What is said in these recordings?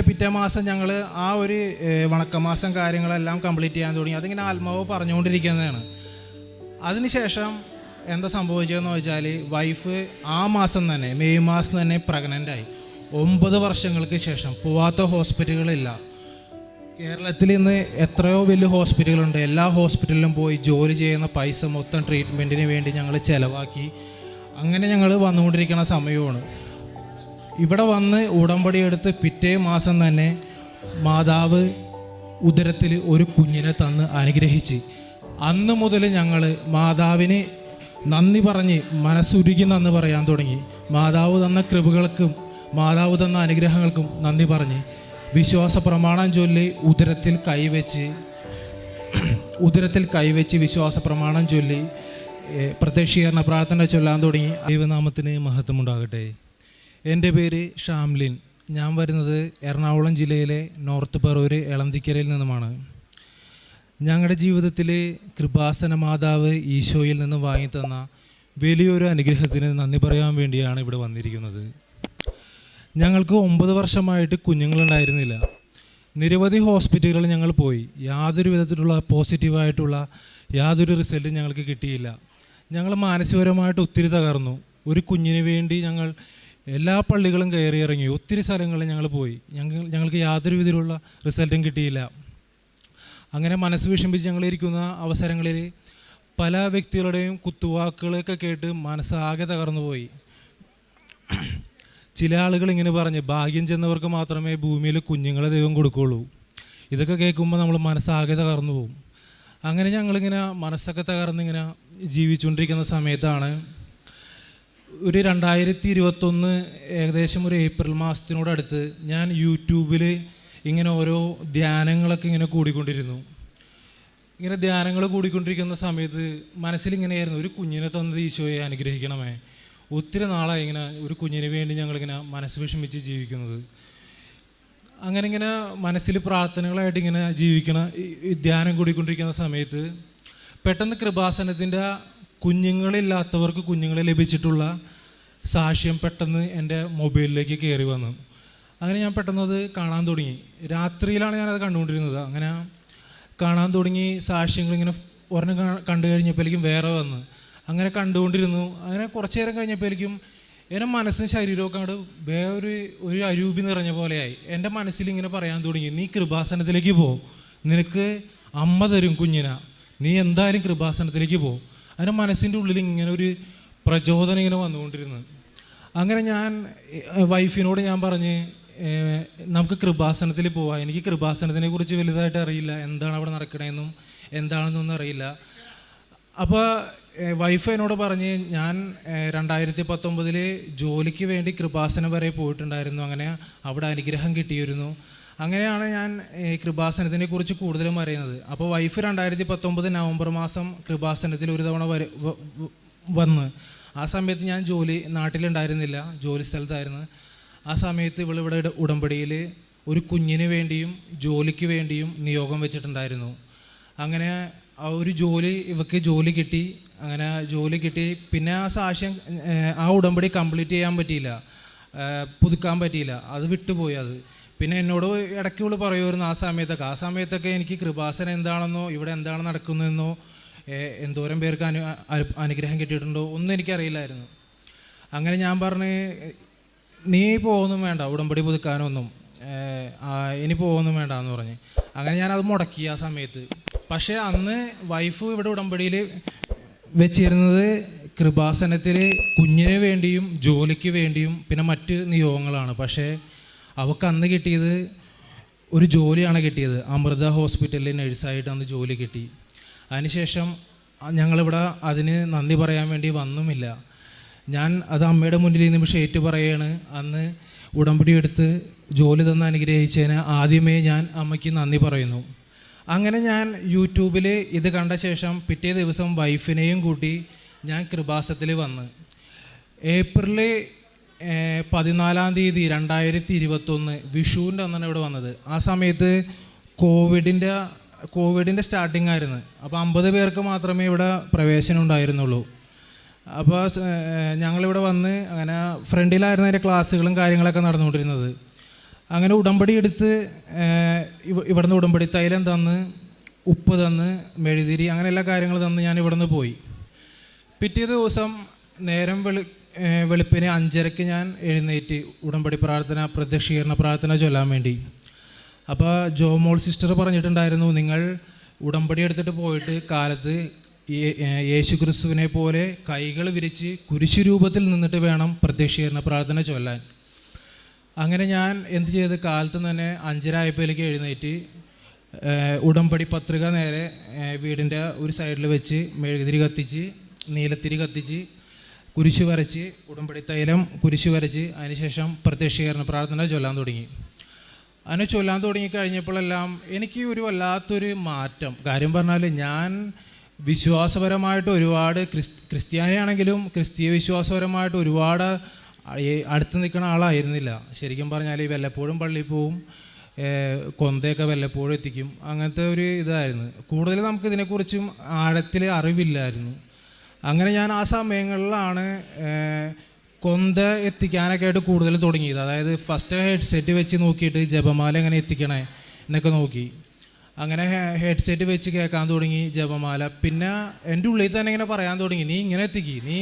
പിറ്റേ മാസം ഞങ്ങൾ ആ ഒരു വണക്കമാസം കാര്യങ്ങളെല്ലാം കംപ്ലീറ്റ് ചെയ്യാൻ തുടങ്ങി. അതിങ്ങനെ ആത്മാവ് പറഞ്ഞുകൊണ്ടിരിക്കുന്നതാണ്. അതിനുശേഷം എന്താ സംഭവിച്ചതെന്ന് വെച്ചാൽ വൈഫ് ആ മാസം തന്നെ മെയ് മാസം തന്നെ പ്രഗ്നന്റ് ആയി. ഒമ്പത് വർഷങ്ങൾക്ക് ശേഷം പോവാത്ത ഹോസ്പിറ്റലുകളില്ല കേരളത്തിൽ ഇന്ന് എത്രയോ വലിയ ഹോസ്പിറ്റലുകളുണ്ട് എല്ലാ ഹോസ്പിറ്റലിലും പോയി ജോലി ചെയ്യുന്ന പൈസ മൊത്തം ട്രീറ്റ്മെന്റിന് വേണ്ടി ഞങ്ങൾ ചിലവാക്കി. അങ്ങനെ ഞങ്ങൾ വന്നുകൊണ്ടിരിക്കുന്ന സമയമാണ്. ഇവിടെ വന്ന് ഉടമ്പടി എടുത്ത് പിറ്റേ മാസം തന്നെ മാതാവ് ഉദരത്തിൽ ഒരു കുഞ്ഞിനെ തന്ന് അനുഗ്രഹിച്ച്. അന്ന് മുതൽ ഞങ്ങൾ മാതാവിന് നന്ദി പറഞ്ഞ് മനസ്സുരുകി നന്ദി പറയാൻ തുടങ്ങി. മാതാവ് തന്ന കൃപകൾക്കും മാതാവ് തന്ന അനുഗ്രഹങ്ങൾക്കും നന്ദി പറഞ്ഞ് വിശ്വാസ പ്രമാണം ചൊല്ലി ഉദരത്തിൽ കൈവച്ച് ഉദരത്തിൽ കൈവച്ച് വിശ്വാസ പ്രമാണം ചൊല്ലി പ്രത്യക്ഷീകരണ പ്രാർത്ഥന ചൊല്ലാൻ തുടങ്ങി. ദൈവനാമത്തിന് മഹത്വമുണ്ടാകട്ടെ. എന്റെ പേര് ഷാംലിൻ. ഞാൻ വരുന്നത് എറണാകുളം ജില്ലയിലെ നോർത്ത് പറവൂര് എളന്തിക്കരയിൽ നിന്നുമാണ്. ഞങ്ങളുടെ ജീവിതത്തിൽ കൃപാസന മാതാവ് ഈശോയിൽ നിന്ന് വാങ്ങി തന്ന വലിയൊരു അനുഗ്രഹത്തിന് നന്ദി പറയാൻ വേണ്ടിയാണ് ഇവിടെ വന്നിരിക്കുന്നത്. ഞങ്ങൾക്ക് ഒമ്പത് വർഷമായിട്ട് കുഞ്ഞുങ്ങളുണ്ടായിരുന്നില്ല. നിരവധി ഹോസ്പിറ്റലുകളിൽ ഞങ്ങൾ പോയി. യാതൊരു വിധത്തിലുള്ള പോസിറ്റീവായിട്ടുള്ള യാതൊരു റിസൾട്ടും ഞങ്ങൾക്ക് കിട്ടിയില്ല. ഞങ്ങൾ മാനസികപരമായിട്ട് ഒത്തിരി തകർന്നു. ഒരു കുഞ്ഞിന് വേണ്ടി ഞങ്ങൾ എല്ലാ പള്ളികളും കയറി ഇറങ്ങി ഒത്തിരി സ്ഥലങ്ങളിൽ ഞങ്ങൾ പോയി. ഞങ്ങൾ ഞങ്ങൾക്ക് യാതൊരു വിധത്തിലുള്ള റിസൾട്ടും കിട്ടിയില്ല. അങ്ങനെ മനസ്സ് വിഷമിച്ച് ഞങ്ങളിരിക്കുന്ന അവസരങ്ങളിൽ പല വ്യക്തികളുടെയും കുത്തുവാക്കുകളൊക്കെ കേട്ട് മനസ്സാകെ തകർന്നു പോയി. ചില ആളുകൾ ഇങ്ങനെ പറഞ്ഞ് ഭാഗ്യം ചെന്നവർക്ക് മാത്രമേ ഭൂമിയിൽ കുഞ്ഞുങ്ങളെ ദൈവം കൊടുക്കുകയുള്ളൂ ഇതൊക്കെ കേൾക്കുമ്പോൾ നമ്മൾ മനസ്സാകെ തകർന്നു പോകും. അങ്ങനെ ഞങ്ങളിങ്ങനെ മനസ്സൊക്കെ തകർന്നിങ്ങനെ ജീവിച്ചുകൊണ്ടിരിക്കുന്ന സമയത്താണ് ഒരു രണ്ടായിരത്തി ഇരുപത്തൊന്ന് ഏകദേശം ഒരു ഏപ്രിൽ മാസത്തിനോടടുത്ത് ഞാൻ യൂട്യൂബിൽ ഇങ്ങനെ ഓരോ ധ്യാനങ്ങളൊക്കെ ഇങ്ങനെ കൂടിക്കൊണ്ടിരുന്നു. ഇങ്ങനെ ധ്യാനങ്ങൾ കൂടിക്കൊണ്ടിരിക്കുന്ന സമയത്ത് മനസ്സിൽ ഇങ്ങനെയായിരുന്നു ഒരു കുഞ്ഞിനെ തന്നത് ഈശോയെ അനുഗ്രഹിക്കണമേ. ഒത്തിരി നാളായി ഇങ്ങനെ ഒരു കുഞ്ഞിന് വേണ്ടി ഞങ്ങളിങ്ങനെ മനസ്സ് വിഷമിച്ച് ജീവിക്കുന്നത്. അങ്ങനെ ഇങ്ങനെ മനസ്സിൽ പ്രാർത്ഥനകളായിട്ട് ഇങ്ങനെ ജീവിക്കണ ധ്യാനം കൂടിക്കൊണ്ടിരിക്കുന്ന സമയത്ത് പെട്ടെന്ന് കൃപാസനത്തിന്റെ കുഞ്ഞുങ്ങളില്ലാത്തവർക്ക് കുഞ്ഞുങ്ങളെ ലഭിച്ചിട്ടുള്ള സാക്ഷ്യം പെട്ടെന്ന് എന്റെ മൊബൈലിലേക്ക് കയറി വന്നു. അങ്ങനെ ഞാൻ പെട്ടെന്ന് അത് കാണാൻ തുടങ്ങി. രാത്രിയിലാണ് ഞാനത് കണ്ടുകൊണ്ടിരുന്നത്. അങ്ങനെ കാണാൻ തുടങ്ങി സാക്ഷ്യങ്ങൾ ഇങ്ങനെ ഒരെണ്ണം കണ്ടു കഴിഞ്ഞപ്പോഴേക്കും വേറെ വന്ന്. അങ്ങനെ കണ്ടുകൊണ്ടിരുന്നു. അങ്ങനെ കുറച്ച് നേരം കഴിഞ്ഞപ്പോഴേക്കും എന്റെ മനസ്സും ശരീരമൊക്കെ അങ്ങോട്ട് വേറൊരു ഒരു അരൂപി നിറഞ്ഞ പോലെയായി. എന്റെ മനസ്സിൽ ഇങ്ങനെ പറയാൻ തുടങ്ങി നീ കൃപാസനത്തിലേക്ക് പോ. നിനക്ക് അമ്മ തരും കുഞ്ഞിന. നീ എന്തായാലും കൃപാസനത്തിലേക്ക് പോ. അതിന്റെ മനസ്സിന്റെ ഉള്ളിൽ ഇങ്ങനെ ഒരു പ്രചോദനം ഇങ്ങനെ വന്നുകൊണ്ടിരുന്നത്. അങ്ങനെ ഞാൻ വൈഫിനോട് ഞാൻ പറഞ്ഞ് നമുക്ക് കൃപാസനത്തിൽ പോവാം. എനിക്ക് കൃപാസനത്തിനെ കുറിച്ച് വലുതായിട്ട് അറിയില്ല. എന്താണ് അവിടെ നടക്കണതെന്നും എന്താണെന്നൊന്നും അറിയില്ല. അപ്പോൾ വൈഫ് എന്നോട് പറഞ്ഞ് ഞാൻ രണ്ടായിരത്തി പത്തൊമ്പതിൽ ജോലിക്ക് വേണ്ടി കൃപാസനം വരെ പോയിട്ടുണ്ടായിരുന്നു. അങ്ങനെ അവിടെ അനുഗ്രഹം കിട്ടിയിരുന്നു. അങ്ങനെയാണ് ഞാൻ കൃപാസനത്തിനെ കുറിച്ച് കൂടുതലും അറിയുന്നത്. അപ്പോൾ വൈഫ് രണ്ടായിരത്തി പത്തൊമ്പത് നവംബർ മാസം കൃപാസനത്തിൽ ഒരു തവണ വരെ വന്ന്. ആ സമയത്ത് ഞാൻ ജോലി നാട്ടിലുണ്ടായിരുന്നില്ല ജോലി സ്ഥലത്തായിരുന്നു. ആ സമയത്ത് ഇവളിവിടെ ഉടമ്പടിയിൽ ഒരു കുഞ്ഞിന് വേണ്ടിയും ജോലിക്ക് വേണ്ടിയും നിയോഗം വെച്ചിട്ടുണ്ടായിരുന്നു. അങ്ങനെ ആ ഒരു ജോലി ഇവക്ക് ജോലി കിട്ടി. അങ്ങനെ ജോലി കിട്ടി. പിന്നെ ആ സാക്ഷ്യം ആ ഉടമ്പടി കംപ്ലീറ്റ് ചെയ്യാൻ പറ്റിയില്ല. പുതുക്കാൻ പറ്റിയില്ല. അത് വിട്ടുപോയി അത്. പിന്നെ എന്നോട് ഇടയ്ക്ക് ഇവൾ പറയുമായിരുന്നു ആ സമയത്തൊക്കെ ആ സമയത്തൊക്കെ എനിക്ക് കൃപാസനം എന്താണെന്നോ ഇവിടെ എന്താണ് നടക്കുന്നതെന്നോ എന്തോരം പേർക്ക് അനു അനുഗ്രഹം കിട്ടിയിട്ടുണ്ടോ ഒന്നും എനിക്കറിയില്ലായിരുന്നു. അങ്ങനെ ഞാൻ പറഞ്ഞ് നീ പോകുന്നു വേണ്ട ഉടമ്പടി പുതുക്കാനൊന്നും ഇനി പോകുന്നു വേണ്ട എന്ന് പറഞ്ഞ്. അങ്ങനെ ഞാനത് മുടക്കി ആ സമയത്ത്. പക്ഷേ അന്ന് വൈഫ് ഇവിടെ ഉടമ്പടിയിൽ വെച്ചിരുന്നത് കൃപാസനത്തിൽ കുഞ്ഞിന് വേണ്ടിയും ജോലിക്ക് വേണ്ടിയും പിന്നെ മറ്റ് നിയോഗങ്ങളാണ്. പക്ഷേ അവൾക്ക് അന്ന് കിട്ടിയത് ഒരു ജോലിയാണ് കിട്ടിയത്. അമൃത ഹോസ്പിറ്റലിൽ നഴ്സായിട്ട് അന്ന് ജോലി കിട്ടി. അതിനുശേഷം ഞങ്ങളിവിടെ അതിന് നന്ദി പറയാൻ വേണ്ടി വന്നുമില്ല. ഞാൻ അത് അമ്മയുടെ മുന്നിൽ ഈ നിമിഷം ഏറ്റു പറയാണ് അന്ന് ഉടമ്പടി എടുത്ത് ജോലി തന്ന് അനുഗ്രഹിച്ചതിന് ആദ്യമേ ഞാൻ അമ്മയ്ക്ക് നന്ദി പറയുന്നു. അങ്ങനെ ഞാൻ യൂട്യൂബിൽ ഇത് കണ്ട ശേഷം പിറ്റേ ദിവസം വൈഫിനെയും കൂട്ടി ഞാൻ കൃപാസത്തിൽ വന്ന്. ഏപ്രിൽ പതിനാലാം തീയതി രണ്ടായിരത്തി ഇരുപത്തൊന്ന് വിഷുവിന്റെ അന്നാണ് ഇവിടെ വന്നത്. ആ സമയത്ത് കോവിഡിന്റെ കോവിഡിന്റെ സ്റ്റാർട്ടിംഗ് ആയിരുന്നു. അപ്പോൾ അമ്പത് പേർക്ക് മാത്രമേ ഇവിടെ പ്രവേശനം ഉണ്ടായിരുന്നുള്ളൂ. അപ്പോൾ ഞങ്ങളിവിടെ വന്ന് അങ്ങനെ ഫ്രണ്ടിലായിരുന്നു അതിന്റെ ക്ലാസ്സുകളും കാര്യങ്ങളൊക്കെ നടന്നുകൊണ്ടിരുന്നത്. അങ്ങനെ ഉടമ്പടി എടുത്ത് ഇവിടുന്ന് ഉടമ്പടി തൈലം തന്ന് ഉപ്പ് തന്ന് മെഴുതിരി അങ്ങനെ എല്ലാ കാര്യങ്ങളും തന്ന് ഞാൻ ഇവിടുന്ന് പോയി. പിറ്റേ ദിവസം നേരം വെളു വെളുപ്പിന് അഞ്ചരയ്ക്ക് ഞാൻ എഴുന്നേറ്റ് ഉടമ്പടി പ്രാർത്ഥന പ്രത്യക്ഷീകരണ പ്രാർത്ഥന ചൊല്ലാൻ വേണ്ടി. അപ്പോൾ ജോമോൾ സിസ്റ്റർ പറഞ്ഞിട്ടുണ്ടായിരുന്നു നിങ്ങൾ ഉടമ്പടി എടുത്തിട്ട് പോയിട്ട് കാലത്ത് യേശു ക്രിസ്തുവിനെ പോലെ കൈകൾ വിരിച്ച് കുരിശു രൂപത്തിൽ നിന്നിട്ട് വേണം പ്രത്യക്ഷീകരണ പ്രാർത്ഥന ചൊല്ലാൻ. അങ്ങനെ ഞാൻ എന്ത് ചെയ്ത് കാലത്ത് തന്നെ അഞ്ചര എഴുന്നേറ്റ് ഉടമ്പടി പത്രിക നേരെ വീടിന്റെ ഒരു സൈഡിൽ വെച്ച് മെഴുകുതിരി കത്തിച്ച് നീലത്തിരി കത്തിച്ച് കുരിശ് വരച്ച് ഉടമ്പടി തൈലം കുരിശു വരച്ച് അതിനുശേഷം പ്രത്യക്ഷീകരണ പ്രാർത്ഥന ചൊല്ലാൻ തുടങ്ങി. അതിനെ ചൊല്ലാൻ തുടങ്ങി കഴിഞ്ഞപ്പോഴെല്ലാം എനിക്ക് ഒരു വല്ലാത്തൊരു മാറ്റം. കാര്യം പറഞ്ഞാൽ ഞാൻ വിശ്വാസപരമായിട്ട് ഒരുപാട് ക്രിസ് ക്രിസ്ത്യാനിയാണെങ്കിലും ക്രിസ്തീയ വിശ്വാസപരമായിട്ട് ഒരുപാട് അടുത്ത് നിൽക്കുന്ന ആളായിരുന്നില്ല. ശരിക്കും പറഞ്ഞാൽ ഈ വല്ലപ്പോഴും പള്ളിയിൽ പോവും കൊന്തയൊക്കെ വല്ലപ്പോഴും എത്തിക്കും. അങ്ങനത്തെ ഒരു ഇതായിരുന്നു. കൂടുതൽ നമുക്ക് ഇതിനെക്കുറിച്ചും ആഴത്തിൽ അറിവില്ലായിരുന്നു. അങ്ങനെ ഞാൻ ആ സമയങ്ങളിലാണ് കൊന്ത എത്തിക്കാനൊക്കെ ആയിട്ട് കൂടുതൽ തുടങ്ങിയത്. അതായത് ഫസ്റ്റ് ഹെഡ്സെറ്റ് വെച്ച് നോക്കിയിട്ട് ജപമാല എങ്ങനെ എത്തിക്കണേ എന്നൊക്കെ നോക്കി. അങ്ങനെ ഹെഡ്സെറ്റ് വെച്ച് കേൾക്കാൻ തുടങ്ങി ജപമാല. പിന്നെ എന്റെ ഉള്ളിൽ തന്നെ ഇങ്ങനെ പറയാൻ തുടങ്ങി നീ ഇങ്ങനെ എത്തിക്കി നീ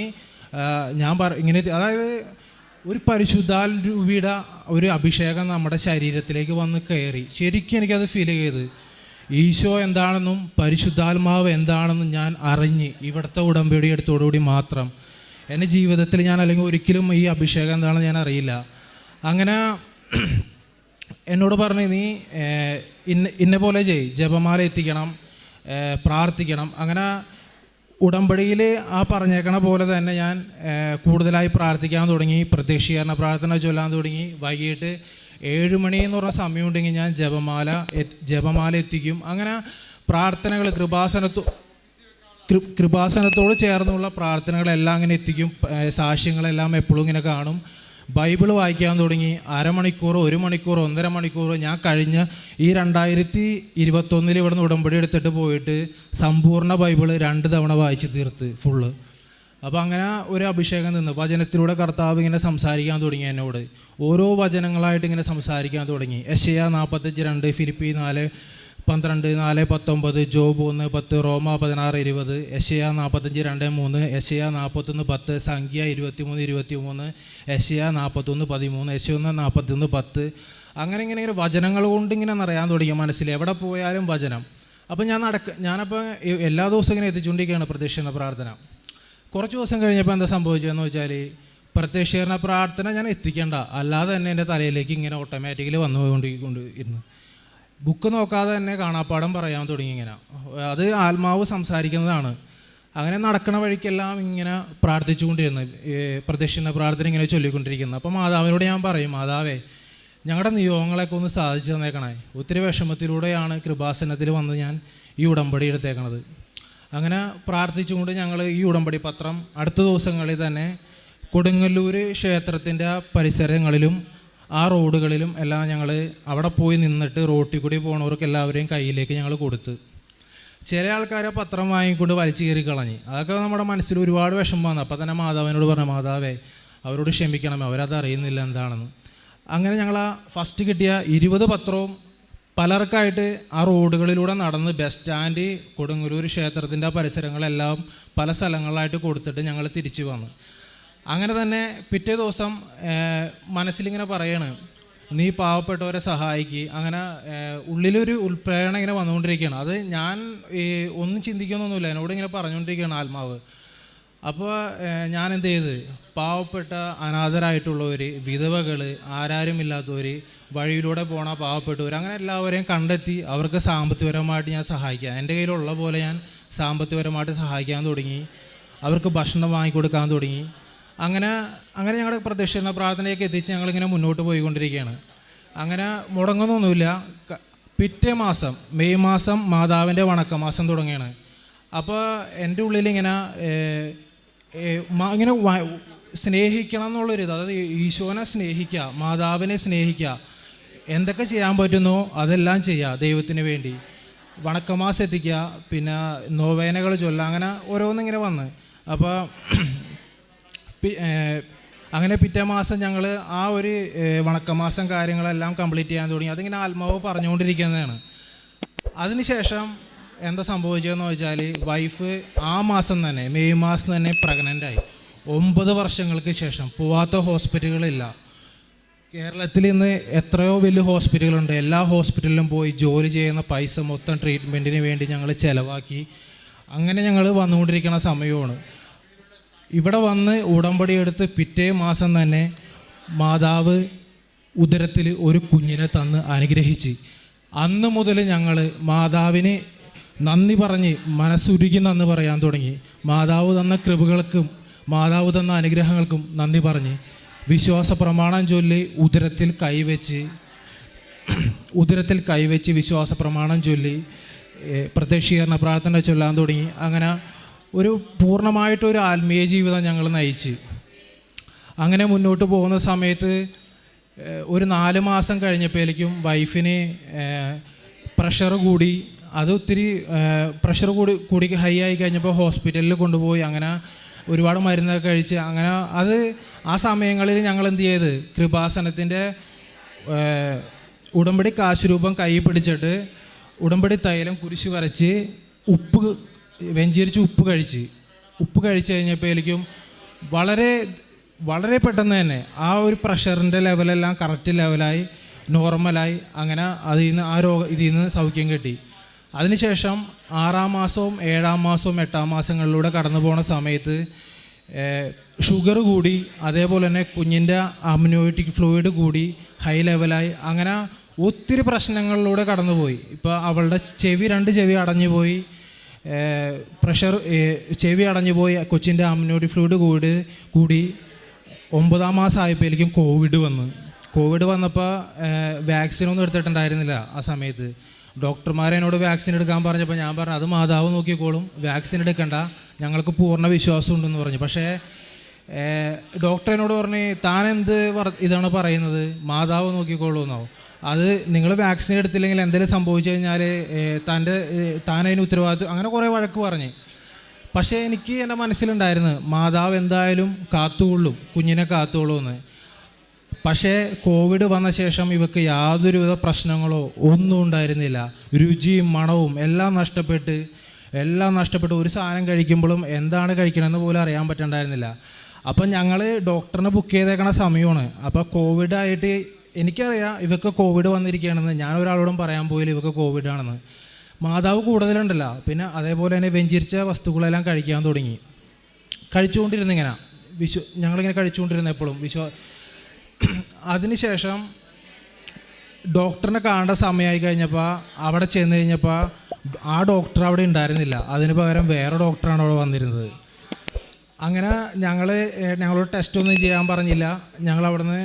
ഞാൻ പറ ഇങ്ങനെ അതായത് ഒരു പരിശുദ്ധാൽ ഒരു അഭിഷേകം നമ്മുടെ ശരീരത്തിലേക്ക് വന്ന് കയറി. ശരിക്കും എനിക്കത് ഫീൽ ചെയ്ത്. ഈശോ എന്താണെന്നും പരിശുദ്ധാത്മാവ് എന്താണെന്നും ഞാൻ അറിഞ്ഞ് ഇവിടുത്തെ ഉടമ്പടി എടുത്തോടുകൂടി മാത്രം. എന്റെ ജീവിതത്തിൽ ഞാൻ അല്ലെങ്കിൽ ഒരിക്കലും ഈ അഭിഷേകം എന്താണെന്ന് ഞാൻ അറിയില്ല. അങ്ങനെ എന്നോട് പറഞ്ഞു നീ ഇന്ന ഇന്ന പോലെ ചെയ് ജപമാല എത്തിക്കണം പ്രാർത്ഥിക്കണം. അങ്ങനെ ഉടമ്പടിയിൽ ആ പറഞ്ഞേക്കണ പോലെ തന്നെ ഞാൻ കൂടുതലായി പ്രാർത്ഥിക്കാൻ തുടങ്ങി. പ്രത്യക്ഷീകരണ പ്രാർത്ഥന ചൊല്ലാൻ തുടങ്ങി. വൈകിട്ട് ഏഴ് മണി എന്ന് പറഞ്ഞ സമയമുണ്ടെങ്കിൽ ഞാൻ ജപമാല ജപമാല എത്തിക്കും. അങ്ങനെ പ്രാർത്ഥനകൾ കൃപാസനത്തോ കൃപാസനത്തോട് ചേർന്നുള്ള പ്രാർത്ഥനകളെല്ലാം അങ്ങനെ എത്തിക്കും. സാക്ഷ്യങ്ങളെല്ലാം എപ്പോഴും ഇങ്ങനെ കാണും. ബൈബിൾ വായിക്കാൻ തുടങ്ങി അരമണിക്കൂർ ഒരു മണിക്കൂർ ഒന്നര മണിക്കൂർ ഞാൻ കഴിഞ്ഞ ഈ രണ്ടായിരത്തി ഇരുപത്തൊന്നിൽ ഇവിടുന്ന് ഉടമ്പടി എടുത്തിട്ട് പോയിട്ട് സമ്പൂർണ ബൈബിൾ രണ്ട് തവണ വായിച്ച് തീർത്ത് ഫുള്ള് അപ്പോൾ അങ്ങനെ ഒരു അഭിഷേകം നിന്ന് വചനത്തിലൂടെ കർത്താവ് ഇങ്ങനെ സംസാരിക്കാൻ തുടങ്ങി എന്നോട്. ഓരോ വചനങ്ങളായിട്ട് ഇങ്ങനെ സംസാരിക്കാൻ തുടങ്ങി. എഷയ നാൽപ്പത്തഞ്ച് രണ്ട് ഫിലിപ്പി നാല് പന്ത്രണ്ട് നാല് പത്തൊമ്പത് ജോബ് ഒന്ന് പത്ത് റോമ പതിനാറ് ഇരുപത് എഷയ നാൽപ്പത്തഞ്ച് രണ്ട് മൂന്ന് എഷയ നാൽപ്പത്തൊന്ന് പത്ത് സംഖ്യ ഇരുപത്തിമൂന്ന് ഇരുപത്തി മൂന്ന് എഷയ നാൽപ്പത്തൊന്ന് പതിമൂന്ന് യശയൊന്ന് നാൽപ്പത്തൊന്ന് പത്ത്. അങ്ങനെ ഇങ്ങനെ ഇങ്ങനെ വചനങ്ങൾ കൊണ്ട് ഇങ്ങനെ നിറയാൻ തുടങ്ങി മനസ്സിൽ. എവിടെ പോയാലും വചനം. അപ്പം ഞാൻ നടക്ക ഞാനപ്പോൾ എല്ലാ ദിവസവും ഇങ്ങനെ എത്തിച്ചുകൊണ്ടിരിക്കുകയാണ് പ്രദക്ഷിണ പ്രാർത്ഥന. കുറച്ച് ദിവസം കഴിഞ്ഞപ്പോൾ എന്താ സംഭവിച്ചതെന്ന് വെച്ചാൽ പ്രത്യക്ഷീകരണ പ്രാർത്ഥന ഞാൻ എത്തിക്കേണ്ട. അല്ലാതെ തന്നെ എന്റെ തലയിലേക്ക് ഇങ്ങനെ ഓട്ടോമാറ്റിക്കലി വന്നു പോയിക്കൊണ്ട് ഇരുന്നു ബുക്ക് നോക്കാതെ തന്നെ കാണാപ്പാടം പറയാൻ തുടങ്ങി ഇങ്ങനെ. അത് ആത്മാവ് സംസാരിക്കുന്നതാണ്. അങ്ങനെ നടക്കണ വഴിക്കെല്ലാം ഇങ്ങനെ പ്രാർത്ഥിച്ചുകൊണ്ടിരുന്നു. പ്രദക്ഷിണ പ്രാർത്ഥന ഇങ്ങനെ ചൊല്ലിക്കൊണ്ടിരിക്കുന്നു. അപ്പോൾ മാതാവിനോട് ഞാൻ പറയും മാതാവേ ഞങ്ങളുടെ നിയോഗങ്ങളൊക്കെ ഒന്ന് സാധിച്ചു തന്നേക്കണേ. ഒത്തിരി വിഷമത്തിലൂടെയാണ് കൃപാസനത്തിൽ വന്ന് ഞാൻ ഈ ഉടമ്പടി എടുത്തേക്കണത്. അങ്ങനെ പ്രാർത്ഥിച്ചുകൊണ്ട് ഞങ്ങൾ ഈ ഉടമ്പടി പത്രം അടുത്ത ദിവസങ്ങളിൽ തന്നെ കൊടുങ്ങല്ലൂർ ക്ഷേത്രത്തിന്റെ ആ പരിസരങ്ങളിലും ആ റോഡുകളിലും എല്ലാം ഞങ്ങൾ അവിടെ പോയി നിന്നിട്ട് റോട്ടിൽ കൂടി പോണവർക്ക് എല്ലാവരെയും കയ്യിലേക്ക് ഞങ്ങൾ കൊടുത്ത്. ചില ആൾക്കാരെ പത്രം വാങ്ങിക്കൊണ്ട് വലിച്ചു കയറി കളഞ്ഞ്. അതൊക്കെ നമ്മുടെ മനസ്സിൽ ഒരുപാട് വിഷമം വന്നു. അപ്പോൾ തന്നെ മാതാവിനോട് പറഞ്ഞു മാതാവേ അവരോട് ക്ഷമിക്കണം അവരത് അറിയുന്നില്ല എന്താണെന്ന്. അങ്ങനെ ഞങ്ങൾ ആ ഫസ്റ്റ് കിട്ടിയ ഇരുപത് പത്രവും പലർക്കായിട്ട് ആ റോഡുകളിലൂടെ നടന്ന് ബസ് സ്റ്റാൻഡ് കൊടുങ്ങല്ലൂർ ക്ഷേത്രത്തിന്റെ പരിസരങ്ങളെല്ലാം പല സ്ഥലങ്ങളിലായിട്ട് കൊടുത്തിട്ട് ഞങ്ങൾ തിരിച്ചു വന്നു. അങ്ങനെ തന്നെ പിറ്റേ ദിവസം മനസ്സിലിങ്ങനെ പറയാണ് നീ പാവപ്പെട്ടവരെ സഹായിക്കുക അങ്ങനെ ഉള്ളിലൊരു ഉൾപ്രേരണ ഇങ്ങനെ വന്നുകൊണ്ടിരിക്കുകയാണ്. അത് ഞാൻ ഈ ഒന്നും ചിന്തിക്കുന്നൊന്നുമില്ല. എന്നോട് ഇങ്ങനെ പറഞ്ഞുകൊണ്ടിരിക്കുകയാണ് ആത്മാവ്. അപ്പോൾ ഞാൻ എന്ത് ചെയ്ത്? പാവപ്പെട്ട അനാഥരായിട്ടുള്ളവർ വിധവകൾ ആരാരും ആരാരുമില്ലാത്തവർ വഴിയിലൂടെ പോണ പാവപ്പെട്ടവർ അങ്ങനെ എല്ലാവരെയും കണ്ടെത്തി അവർക്ക് സാമ്പത്തികപരമായിട്ട് ഞാൻ സഹായിക്കാം. എന്റെ കയ്യിലുള്ള പോലെ ഞാൻ സാമ്പത്തികപരമായിട്ട് സഹായിക്കാൻ തുടങ്ങി. അവർക്ക് ഭക്ഷണം വാങ്ങിക്കൊടുക്കാൻ തുടങ്ങി. അങ്ങനെ അങ്ങനെ ഞങ്ങളുടെ പ്രദക്ഷിണ പ്രാർത്ഥനയൊക്കെ എത്തിച്ച് ഞങ്ങളിങ്ങനെ മുന്നോട്ട് പോയിക്കൊണ്ടിരിക്കുകയാണ്. അങ്ങനെ മുടങ്ങുന്നൊന്നുമില്ല. പിറ്റേ മാസം മെയ് മാസം മാതാവിന്റെ വണക്കമാസം തുടങ്ങിയാണ്. അപ്പോൾ എന്റെ ഉള്ളിൽ ഇങ്ങനെ ഇങ്ങനെ സ്നേഹിക്കണം എന്നുള്ളൊരിത് അതായത് ഈശോനെ സ്നേഹിക്കുക മാതാവിനെ സ്നേഹിക്കുക എന്തൊക്കെ ചെയ്യാൻ പറ്റുന്നോ അതെല്ലാം ചെയ്യുക ദൈവത്തിന് വേണ്ടി. വണക്കമാസം എത്തിക്കുക പിന്നെ നോവേനകൾ ചൊല്ല അങ്ങനെ ഓരോന്നിങ്ങനെ വന്ന്. അപ്പോൾ അങ്ങനെ പിറ്റേ മാസം ഞങ്ങൾ ആ ഒരു വണക്കമാസം കാര്യങ്ങളെല്ലാം കംപ്ലീറ്റ് ചെയ്യാൻ തുടങ്ങി. അതിങ്ങനെ ആത്മാവ് പറഞ്ഞുകൊണ്ടിരിക്കുന്നതാണ്. അതിനുശേഷം എന്താ സംഭവിച്ചതെന്ന് വെച്ചാൽ വൈഫ് ആ മാസം തന്നെ മെയ് മാസം തന്നെ പ്രഗ്നന്റ് ആയി. ഒമ്പത് വർഷങ്ങൾക്ക് ശേഷം പോവാത്ത ഹോസ്പിറ്റലുകളില്ല കേരളത്തിൽ ഇന്ന് എത്രയോ വലിയ ഹോസ്പിറ്റലുകളുണ്ട് എല്ലാ ഹോസ്പിറ്റലിലും പോയി ജോലി ചെയ്യുന്ന പൈസ മൊത്തം ട്രീറ്റ്മെന്റിന് വേണ്ടി ഞങ്ങൾ ചിലവാക്കി. അങ്ങനെ ഞങ്ങൾ വന്നുകൊണ്ടിരിക്കുന്ന സമയമാണ്. ഇവിടെ വന്ന് ഉടമ്പടി എടുത്ത് പിറ്റേ മാസം തന്നെ മാതാവ് ഉദരത്തിൽ ഒരു കുഞ്ഞിനെ തന്ന് അനുഗ്രഹിച്ച്. അന്ന് മുതൽ ഞങ്ങൾ മാതാവിന് നന്ദി പറഞ്ഞ് മനസ്സുരുകി നന്ദി പറയാൻ തുടങ്ങി. മാതാവ് തന്ന കൃപകൾക്കും മാതാവ് തന്ന അനുഗ്രഹങ്ങൾക്കും നന്ദി പറഞ്ഞ് വിശ്വാസ പ്രമാണം ചൊല്ലി ഉദരത്തിൽ കൈവച്ച് ഉദരത്തിൽ കൈവച്ച് വിശ്വാസ പ്രമാണം ചൊല്ലി പ്രത്യക്ഷീകരണ പ്രാർത്ഥന ചൊല്ലാൻ തുടങ്ങി. അങ്ങനെ ഒരു പൂർണമായിട്ടൊരു ആത്മീയ ജീവിതം ഞങ്ങൾ നയിച്ച്. അങ്ങനെ മുന്നോട്ട് പോകുന്ന സമയത്ത് ഒരു നാല് മാസം കഴിഞ്ഞപ്പോഴേക്കും വൈഫിന് പ്രഷർ കൂടി. അത് ഒത്തിരി പ്രഷർ കൂടി കൂടി ഹൈ ആയി കഴിഞ്ഞപ്പോൾ ഹോസ്പിറ്റലിൽ കൊണ്ടുപോയി. അങ്ങനെ ഒരുപാട് മരുന്നൊക്കെ കഴിച്ച്. അങ്ങനെ അത് ആ സമയങ്ങളിൽ ഞങ്ങൾ എന്ത് ചെയ്ത്? കൃപാസനത്തിന്റെ ഉടമ്പടി കാശുരൂപം കൈ പിടിച്ചിട്ട് ഉടമ്പടി തൈലം കുരിശ് വരച്ച് ഉപ്പ് വെഞ്ചരിച്ച് ഉപ്പ് കഴിച്ച്. ഉപ്പ് കഴിച്ച് കഴിഞ്ഞപ്പോഴേക്കും വളരെ വളരെ പെട്ടെന്ന് തന്നെ ആ ഒരു പ്രഷറിന്റെ ലെവലെല്ലാം കറക്റ്റ് ലെവലായി നോർമലായി അങ്ങനെ അതിൽ നിന്ന് ആ രോഗ ഇതിൽ നിന്ന് സൗഖ്യം കിട്ടി. അതിനുശേഷം ആറാം മാസവും ഏഴാം മാസവും എട്ടാം മാസങ്ങളിലൂടെ കടന്നു പോണ സമയത്ത് ഷുഗർ കൂടി അതേപോലെ തന്നെ കുഞ്ഞിന്റെ അമ്നോയിറ്റിക് ഫ്ലൂയിഡ് കൂടി ഹൈ ലെവലായി അങ്ങനെ ഒത്തിരി പ്രശ്നങ്ങളിലൂടെ കടന്നുപോയി. ഇപ്പോൾ അവളുടെ ചെവി രണ്ട് ചെവി അടഞ്ഞു പോയി പ്രഷർ ചെവി അടഞ്ഞു പോയി കൊച്ചിന്റെ അമ്നോയിറ്റിക് ഫ്ലൂയിഡ് കൂടി കൂടി ഒമ്പതാം മാസം ആയപ്പോഴേക്കും കോവിഡ് വന്ന്. കോവിഡ് വന്നപ്പോൾ വാക്സിനൊന്നും എടുത്തിട്ടുണ്ടായിരുന്നില്ല ആ സമയത്ത്. ഡോക്ടർമാരെ എന്നോട് വാക്സിൻ എടുക്കാൻ പറഞ്ഞപ്പോൾ ഞാൻ പറഞ്ഞു അത് മാതാവ് നോക്കിക്കോളും വാക്സിൻ എടുക്കണ്ട ഞങ്ങൾക്ക് പൂർണ വിശ്വാസം ഉണ്ടെന്ന് പറഞ്ഞു. പക്ഷേ ഡോക്ടർ എന്നോട് പറഞ്ഞ് താൻ എന്ത് ഇതാണ് പറയുന്നത്? മാതാവ് നോക്കിക്കോളൂ എന്നോ അത് നിങ്ങൾ വാക്സിൻ എടുത്തില്ലെങ്കിൽ എന്തെങ്കിലും സംഭവിച്ചു കഴിഞ്ഞാൽ തന്റെ താൻ അതിന് ഉത്തരവാദിത്വം അങ്ങനെ കുറേ വഴക്ക് പറഞ്ഞ്. പക്ഷേ എനിക്ക് എന്റെ മനസ്സിലുണ്ടായിരുന്നു മാതാവ് എന്തായാലും കാത്തുകൊള്ളും കുഞ്ഞിനെ കാത്തുകൊള്ളുമെന്ന് പക്ഷേ കോവിഡ് വന്ന ശേഷം ഇവക്ക് യാതൊരുവിധ പ്രശ്നങ്ങളോ ഒന്നും ഉണ്ടായിരുന്നില്ല. രുചിയും മണവും എല്ലാം നഷ്ടപ്പെട്ട് എല്ലാം നഷ്ടപ്പെട്ട് ഒരു സാധനം കഴിക്കുമ്പോഴും എന്താണ് കഴിക്കണമെന്ന് പോലും അറിയാൻ പറ്റണ്ടായിരുന്നില്ല. അപ്പം ഞങ്ങൾ ഡോക്ടറിനെ ബുക്ക് ചെയ്തേക്കണ സമയമാണ്. അപ്പോൾ കോവിഡ് ആയിട്ട് എനിക്കറിയാം ഇവക്ക് കോവിഡ് വന്നിരിക്കുകയാണെന്ന്. ഞാൻ ഒരാളോടും പറയാൻ പോയില്ല ഇവക്ക് കോവിഡ് ആണെന്ന്. മാതാവ് കൂടുതലുണ്ടല്ലോ. പിന്നെ അതേപോലെ തന്നെ വെഞ്ചിരിച്ച വസ്തുക്കളെല്ലാം കഴിക്കാൻ തുടങ്ങി. കഴിച്ചുകൊണ്ടിരുന്ന ഇങ്ങനെ വിശ്വ ഞങ്ങളിങ്ങനെ കഴിച്ചുകൊണ്ടിരുന്ന എപ്പോഴും. വിശ്വ അതിനുശേഷം ഡോക്ടറിനെ കാണേണ്ട സമയമായി കഴിഞ്ഞപ്പോൾ അവിടെ ചെന്ന് കഴിഞ്ഞപ്പോൾ ആ ഡോക്ടർ അവിടെ ഉണ്ടായിരുന്നില്ല. അതിന് പകരം വേറെ ഡോക്ടറാണ് അവിടെ വന്നിരുന്നത്. അങ്ങനെ ഞങ്ങൾ ഞങ്ങളോട് ടെസ്റ്റ് ഒന്നും ചെയ്യാൻ പറഞ്ഞില്ല. ഞങ്ങൾ അവിടുന്ന്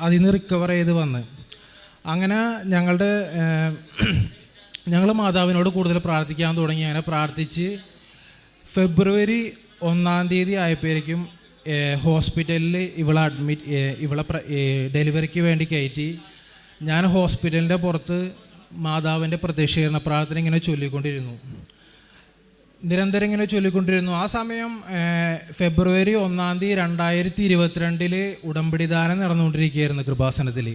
അതിൽ നിന്ന് റിക്കവർ ചെയ്ത് വന്ന്. അങ്ങനെ ഞങ്ങളുടെ ഞങ്ങൾ മാതാവിനോട് കൂടുതൽ പ്രാർത്ഥിക്കാൻ തുടങ്ങി. അങ്ങനെ പ്രാർത്ഥിച്ച് ഫെബ്രുവരി ഒന്നാം തീയതി ആയപ്പോഴേക്കും ഹോസ്പിറ്റലിൽ ഇവളെ അഡ്മിറ്റ് ഇവളെ ഡെലിവറിക്ക് വേണ്ടി കയറ്റി. ഞാൻ ഹോസ്പിറ്റലിന്റെ പുറത്ത് മാതാവിന്റെ പ്രതിഷേധ പ്രാർത്ഥന ഇങ്ങനെ ചൊല്ലിക്കൊണ്ടിരുന്നു. നിരന്തരം ഇങ്ങനെ ചൊല്ലിക്കൊണ്ടിരുന്നു. ആ സമയം ഫെബ്രുവരി ഒന്നാം തീയതി രണ്ടായിരത്തി ഇരുപത്തിരണ്ടിൽ ഉടമ്പടി ദാനം നടന്നുകൊണ്ടിരിക്കുകയായിരുന്നു കൃപാസനത്തിൽ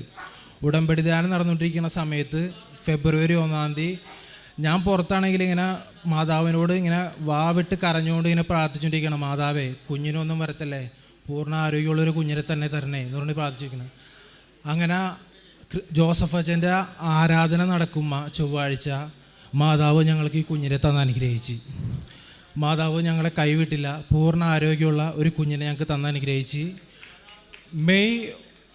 ഉടമ്പടി ദാനം നടന്നുകൊണ്ടിരിക്കുന്ന സമയത്ത് ഫെബ്രുവരി ഒന്നാം തീയതി ഞാൻ പുറത്താണെങ്കിൽ ഇങ്ങനെ മാതാവിനോട് ഇങ്ങനെ വാവിട്ട് കരഞ്ഞുകൊണ്ട് ഇങ്ങനെ പ്രാർത്ഥിച്ചുകൊണ്ടിരിക്കണം മാതാവേ കുഞ്ഞിനൊന്നും വരത്തല്ലേ? പൂർണ ആരോഗ്യമുള്ളൊരു കുഞ്ഞിനെ തന്നെ തരണേ എന്ന് പറഞ്ഞ് പ്രാർത്ഥിച്ചിരിക്കണം അങ്ങനെ ജോസഫ് അച്ഛന്റെ ആരാധന നടക്കുമ്പോൾ ചൊവ്വാഴ്ച. മാതാവ് ഞങ്ങൾക്ക് ഈ കുഞ്ഞിനെ തന്ന് അനുഗ്രഹിച്ച്. മാതാവ് ഞങ്ങളെ കൈവിട്ടില്ല. പൂർണ ആരോഗ്യമുള്ള ഒരു കുഞ്ഞിനെ ഞങ്ങൾക്ക് തന്ന് അനുഗ്രഹിച്ച്. മെയ്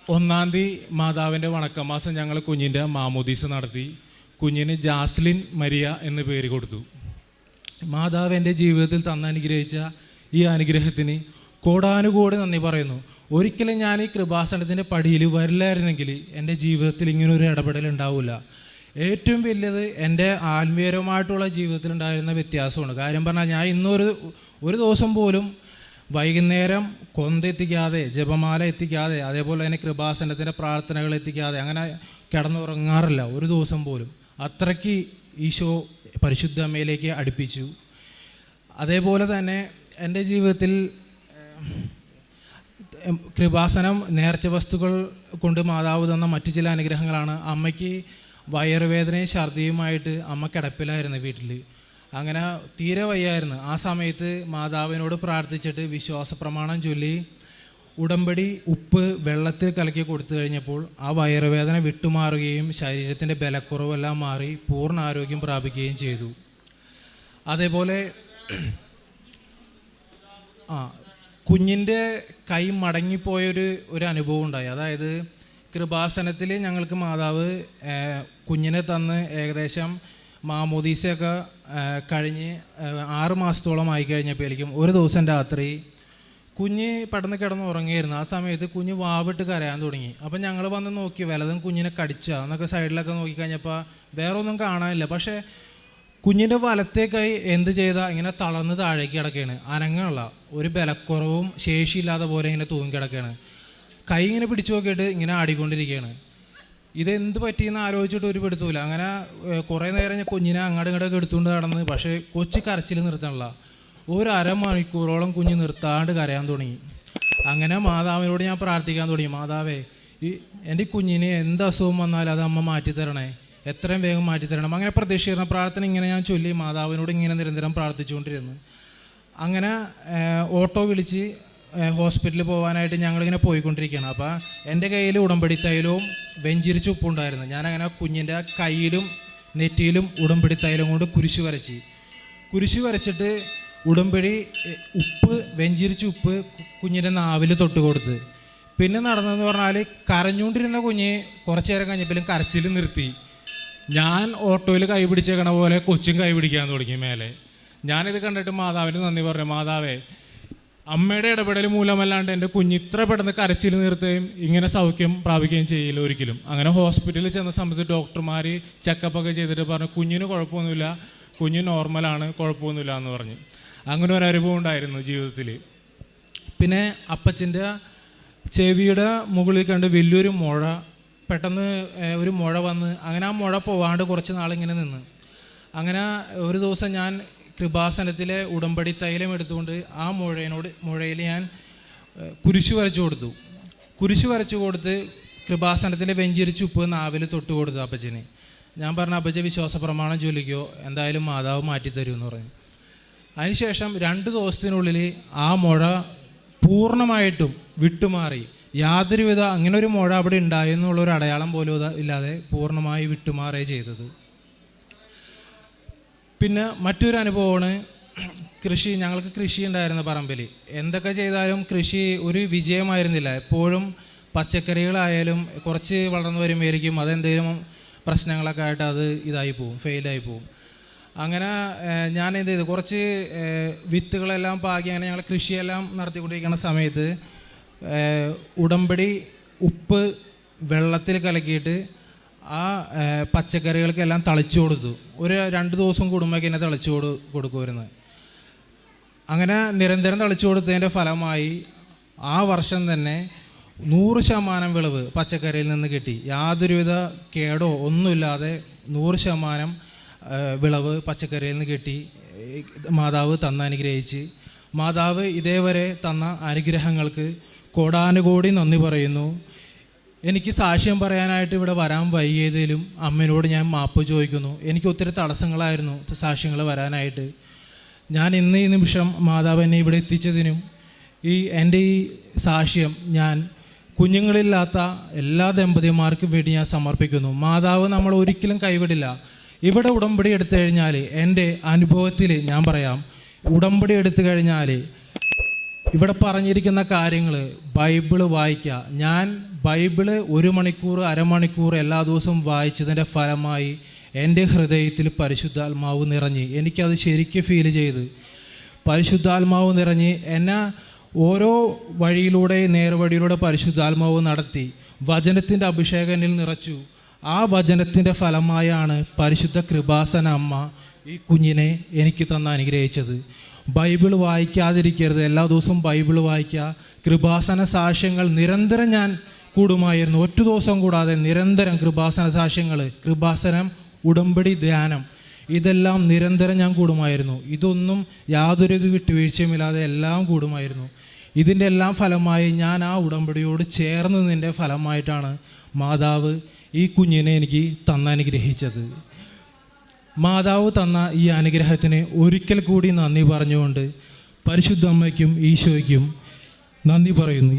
ഒന്നാം തീയതി മാതാവിന്റെ വണക്കമാസം ഞങ്ങൾ കുഞ്ഞിന്റെ മാമോദീസ നടത്തി. കുഞ്ഞിന് ജാസ്ലിൻ മരിയ എന്ന് പേര് കൊടുത്തു. മാതാവ് എന്റെ ജീവിതത്തിൽ തന്ന് അനുഗ്രഹിച്ച ഈ അനുഗ്രഹത്തിന് കോടാനുകോടി നന്ദി പറയുന്നു. ഒരിക്കലും ഞാൻ ഈ കൃപാസനത്തിന്റെ പടിയിൽ വരില്ലായിരുന്നെങ്കിൽ എന്റെ ജീവിതത്തിൽ ഇങ്ങനെ ഒരു ഇടപെടൽ ഉണ്ടാവില്ല. ഏറ്റവും വലിയത് എന്റെ ആത്മീയരുമായിട്ടുള്ള ജീവിതത്തിൽ ഉണ്ടായിരുന്ന വ്യത്യാസമാണ്. കാര്യം പറഞ്ഞാൽ ഞാൻ ഇന്നൊരു ഒരു ദിവസം പോലും വൈകുന്നേരം കൊന്തെത്തിക്കാതെ ജപമാല എത്തിക്കാതെ അതേപോലെ തന്നെ കൃപാസനത്തിന്റെ പ്രാർത്ഥനകൾ എത്തിക്കാതെ അങ്ങനെ കിടന്നുറങ്ങാറില്ല ഒരു ദിവസം പോലും. അത്രയ്ക്ക് ഈശോ പരിശുദ്ധ അമ്മയിലേക്ക് അടുപ്പിച്ചു. അതേപോലെ തന്നെ എന്റെ ജീവിതത്തിൽ കൃപാസനം നേർച്ച വസ്തുക്കൾ കൊണ്ട് മാതാവ് തന്ന മറ്റു ചില അനുഗ്രഹങ്ങളാണ്. അമ്മയ്ക്ക് വയറുവേദനയും ഛർദിയുമായിട്ട് അമ്മ കിടപ്പിലായിരുന്നു വീട്ടിൽ അങ്ങനെ തീരെ വയ്യായിരുന്നു. ആ സമയത്ത് മാതാവിനോട് പ്രാർത്ഥിച്ചിട്ട് വിശ്വാസ പ്രമാണം ചൊല്ലി ഉടമ്പടി ഉപ്പ് വെള്ളത്തിൽ കലക്കി കൊടുത്തു കഴിഞ്ഞപ്പോൾ ആ വയറുവേദന വിട്ടുമാറുകയും ശരീരത്തിന്റെ ബലക്കുറവെല്ലാം മാറി പൂർണ ആരോഗ്യം പ്രാപിക്കുകയും ചെയ്തു. അതേപോലെ ആ കുഞ്ഞിന്റെ കൈ മടങ്ങിപ്പോയൊരു ഒരു അനുഭവം ഉണ്ടായി. അതായത് കൃപാസനത്തിൽ ഞങ്ങൾക്ക് മാതാവ് കുഞ്ഞിനെ തന്ന് ഏകദേശം മാമോദീസയൊക്കെ കഴിഞ്ഞ് ആറ് മാസത്തോളം ആയി കഴിഞ്ഞപ്പോഴേക്കും ഒരു ദിവസം രാത്രി കുഞ്ഞ് പെട്ടെന്ന് കിടന്ന് ഉറങ്ങിയിരുന്നു. ആ സമയത്ത് കുഞ്ഞ് വാവിട്ട് കരയാൻ തുടങ്ങി. അപ്പം ഞങ്ങൾ വന്ന് നോക്കി വലതും കുഞ്ഞിനെ കടിച്ച? എന്നൊക്കെ സൈഡിലൊക്കെ നോക്കിക്കഴിഞ്ഞപ്പോൾ വേറെ ഒന്നും കാണാനില്ല. പക്ഷേ കുഞ്ഞിന്റെ വലത്തെ കൈ എന്ത് ചെയ്താൽ ഇങ്ങനെ തളർന്ന് താഴേക്ക് കിടക്കുകയാണ് അനങ്ങുള്ള ഒരു ബലക്കുറവും ശേഷിയില്ലാത്ത പോലെ ഇങ്ങനെ തൂങ്ങി കിടക്കുകയാണ് കൈ ഇങ്ങനെ പിടിച്ചു നോക്കിയിട്ട് ഇങ്ങനെ ആടിക്കൊണ്ടിരിക്കുകയാണ്. ഇതെന്ത് പറ്റിയെന്ന് ആലോചിച്ചിട്ട് ഒരു പെടുത്തൂല അങ്ങനെ കുറേ നേരം ഞാൻ കുഞ്ഞിനെ അങ്ങോട്ടും ഇങ്ങോട്ടൊക്കെ എടുത്തുകൊണ്ട് നടന്ന് പക്ഷേ കൊച്ചു കരച്ചിൽ നിർത്തണില്ല ഒരു അരമണിക്കൂറോളം കുഞ്ഞ് നിർത്താണ്ട് കരയാൻ തുടങ്ങി. അങ്ങനെ മാതാവിനോട് ഞാൻ പ്രാർത്ഥിക്കാൻ തുടങ്ങി. മാതാവേ ഈ എന്റെ കുഞ്ഞിന് എന്ത് അസുഖം വന്നാലും അത് അമ്മ മാറ്റിത്തരണേ. എത്രയും വേഗം മാറ്റിത്തരണം. അങ്ങനെ പ്രതീക്ഷിക്കുന്ന പ്രാർത്ഥന ഇങ്ങനെ ഞാൻ ചൊല്ലി മാതാവിനോട് ഇങ്ങനെ നിരന്തരം പ്രാർത്ഥിച്ചുകൊണ്ടിരുന്നു. അങ്ങനെ ഓട്ടോ വിളിച്ച് ഹോസ്പിറ്റലിൽ പോകാനായിട്ട് ഞങ്ങളിങ്ങനെ പോയിക്കൊണ്ടിരിക്കുകയാണ്. അപ്പോൾ എന്റെ കയ്യിൽ ഉടമ്പടി തൈലവും വെഞ്ചിരിച്ച് ഉപ്പുണ്ടായിരുന്നു ഞാനങ്ങനെ കുഞ്ഞിന്റെ കയ്യിലും നെറ്റിയിലും ഉടമ്പടി തൈലം കൊണ്ട് കുരിശ് വരച്ച്. കുരിശ് വരച്ചിട്ട് ഉടമ്പടി ഉപ്പ് വെഞ്ചിരിച്ച് ഉപ്പ് കുഞ്ഞിന്റെ നാവിൽ തൊട്ട് കൊടുത്ത്. പിന്നെ നടന്നതെന്ന് പറഞ്ഞാൽ കരഞ്ഞുകൊണ്ടിരുന്ന കുഞ്ഞ് കുറച്ച് നേരം കഴിഞ്ഞപ്പോഴും കരച്ചിൽ നിർത്തി. ഞാൻ ഓട്ടോയിൽ കൈ പിടിച്ചേക്കണ പോലെ കൊച്ചും കൈ പിടിക്കാൻ തുടങ്ങി മേലെ. ഞാനിത് കണ്ടിട്ട് മാതാവിന് നന്ദി പറഞ്ഞു മാതാവേ അമ്മയുടെ ഇടപെടൽ മൂലമല്ലാണ്ട് എന്റെ കുഞ്ഞ് ഇത്ര പെട്ടെന്ന് കരച്ചിൽ നിർത്തുകയും ഇങ്ങനെ സൗഖ്യം പ്രാപിക്കുകയും ചെയ്യില്ല ഒരിക്കലും. അങ്ങനെ ഹോസ്പിറ്റലിൽ ചെന്ന സമയത്ത് ഡോക്ടർമാർ ചെക്കപ്പൊക്കെ ചെയ്തിട്ട് പറഞ്ഞു കുഞ്ഞിന് കുഴപ്പമൊന്നുമില്ല കുഞ്ഞ് നോർമലാണ് കുഴപ്പമൊന്നുമില്ല എന്ന് പറഞ്ഞു. അങ്ങനെ ഒരു അനുഭവം ഉണ്ടായിരുന്നു ജീവിതത്തിൽ. പിന്നെ അപ്പച്ചന്റെ ചെവിയുടെ മുകളിൽ കണ്ട് വലിയൊരു മുഴ പെട്ടെന്ന് ഒരു മുഴ വന്ന് അങ്ങനെ ആ മുഴ പോവാണ്ട് കുറച്ച് നാളിങ്ങനെ നിന്ന്. അങ്ങനെ ഒരു ദിവസം ഞാൻ കൃപാസനത്തിലെ ഉടമ്പടി തൈലം എടുത്തുകൊണ്ട് ആ മുഴയനോട് മുഴയിൽ ഞാൻ കുരിശു വരച്ചു കൊടുത്തു. കുരിശു വരച്ചു കൊടുത്ത് കൃപാസനത്തിലെ വെഞ്ചിരിച്ച് ഉപ്പ് നാവിൽ തൊട്ട് കൊടുത്തു അപ്പച്ചന്. ഞാൻ പറഞ്ഞ അപ്പച്ച വിശ്വാസ പ്രമാണം ചൊല്ലിക്കോ. എന്തായാലും മാതാവ് മാറ്റിത്തരൂ എന്ന് പറഞ്ഞു. അതിനുശേഷം രണ്ട് ദിവസത്തിനുള്ളിൽ ആ മുഴ പൂർണമായിട്ടും വിട്ടുമാറി. യാതൊരുവിധ അങ്ങനെ ഒരു മുഴ അവിടെ ഉണ്ടായെന്നുള്ളൊരു അടയാളം പോലും ഇല്ലാതെ പൂർണമായി വിട്ടുമാറുകയാണ് ചെയ്തത്. പിന്നെ മറ്റൊരു അനുഭവമാണ് കൃഷി ഞങ്ങൾക്ക് കൃഷി ഉണ്ടായിരുന്നു പറമ്പിൽ എന്തൊക്കെ ചെയ്താലും കൃഷി ഒരു വിജയമായിരുന്നില്ല. എപ്പോഴും പച്ചക്കറികളായാലും കുറച്ച് വളർന്നു വരുമ്പോഴായിരിക്കും അതെന്തെങ്കിലും പ്രശ്നങ്ങളൊക്കെ ആയിട്ട് അത് ഇതായി പോവും ഫെയിലായി പോവും. അങ്ങനെ ഞാൻ എന്ത് ചെയ്തു? കുറച്ച് വിത്തുകളെല്ലാം പാകി അങ്ങനെ ഞങ്ങൾ കൃഷിയെല്ലാം നടത്തിക്കൊണ്ടിരിക്കുന്ന സമയത്ത് ഉടമ്പടി ഉപ്പ് വെള്ളത്തിൽ കലക്കിയിട്ട് ആ പച്ചക്കറികൾക്കെല്ലാം തളിച്ചു കൊടുത്തു. ഒരു രണ്ട് ദിവസം കൂടുമ്പോഴേക്ക് എന്നെ തളിച്ചു കൊടു കൊടുക്കുമായിരുന്നു അങ്ങനെ നിരന്തരം തളിച്ചു കൊടുത്തതിന്റെ ഫലമായി ആ വർഷം തന്നെ നൂറ് ശതമാനം വിളവ് പച്ചക്കറിയിൽ നിന്ന് കിട്ടി. യാതൊരുവിധ കേടോ ഒന്നുമില്ലാതെ നൂറ് ശതമാനം വിളവ് പച്ചക്കറിയിൽ നിന്ന് കിട്ടി. മാതാവ് തന്ന അനുഗ്രഹിച്ച്. മാതാവ് ഇതേവരെ തന്ന അനുഗ്രഹങ്ങൾക്ക് കോടാനുകോടി നന്ദി പറയുന്നു. എനിക്ക് സാക്ഷ്യം പറയാനായിട്ട് ഇവിടെ വരാൻ വൈകിയതിലും അമ്മയോട് ഞാൻ മാപ്പ് ചോദിക്കുന്നു. എനിക്ക് ഒത്തിരി തടസ്സങ്ങളായിരുന്നു സാക്ഷ്യങ്ങൾ വരാനായിട്ട്. ഞാൻ ഇന്ന് ഈ നിമിഷം മാതാവ് എന്നെ ഇവിടെ എത്തിച്ചതിനും ഈ എന്റെ ഈ സാക്ഷ്യം ഞാൻ കുഞ്ഞുങ്ങളില്ലാത്ത എല്ലാ ദമ്പതിമാർക്കും വേണ്ടി ഞാൻ സമർപ്പിക്കുന്നു. മാതാവ് നമ്മൾ ഒരിക്കലും കൈവിടില്ല. ഇവിടെ ഉടമ്പടി എടുത്തു കഴിഞ്ഞാൽ എന്റെ അനുഭവത്തിൽ ഞാൻ പറയാം. ഉടമ്പടി എടുത്തു കഴിഞ്ഞാൽ ഇവിടെ പറഞ്ഞിരിക്കുന്ന കാര്യങ്ങൾ ബൈബിൾ വായിക്കുക. ഞാൻ ബൈബിൾ ഒരു മണിക്കൂർ അരമണിക്കൂർ എല്ലാ ദിവസവും വായിച്ചതിന്റെ ഫലമായി എന്റെ ഹൃദയത്തിൽ പരിശുദ്ധാത്മാവ് നിറഞ്ഞ് എനിക്കത് ശരിക്കും ഫീൽ ചെയ്ത്. പരിശുദ്ധാത്മാവ് നിറഞ്ഞ് എന്നെ ഓരോ വഴിയിലൂടെ നേർവഴിയിലൂടെ പരിശുദ്ധാത്മാവ് നടത്തി വചനത്തിന്റെ അഭിഷേകനിൽ നിറച്ചു. ആ വചനത്തിന്റെ ഫലമായാണ് പരിശുദ്ധ കൃപാസന അമ്മ ഈ കുഞ്ഞിനെ എനിക്ക് തന്ന അനുഗ്രഹിച്ചത്. ബൈബിൾ വായിക്കാതിരിക്കരുത്. എല്ലാ ദിവസവും ബൈബിൾ വായിക്കുക. കൃപാസന സാക്ഷ്യങ്ങൾ നിരന്തരം ഞാൻ കൂടുമായിരുന്നു. ഒറ്റ ദിവസം കൂടാതെ നിരന്തരം കൃപാസന സാക്ഷ്യങ്ങൾ കൃപാസനം ഉടമ്പടി ധ്യാനം ഇതെല്ലാം നിരന്തരം ഞാൻ കൂടുമായിരുന്നു. ഇതൊന്നും യാതൊരു വിട്ടുവീഴ്ചയുമില്ലാതെ എല്ലാം കൂടുമായിരുന്നു. ഇതിന്റെ എല്ലാം ഫലമായി ഞാൻ ആ ഉടമ്പടിയോട് ചേർന്ന് നിന്റെ ഫലമായിട്ടാണ് മാതാവ് ഈ കുഞ്ഞിനെ എനിക്ക് തന്നനുഗ്രഹിച്ചത് മാതാവ് തന്ന ഈ അനുഗ്രഹത്തിന് ഒരിക്കൽ കൂടി നന്ദി പറഞ്ഞുകൊണ്ട് പരിശുദ്ധ അമ്മയ്ക്കും ഈശോയ്ക്കും നന്ദി പറയുന്നു.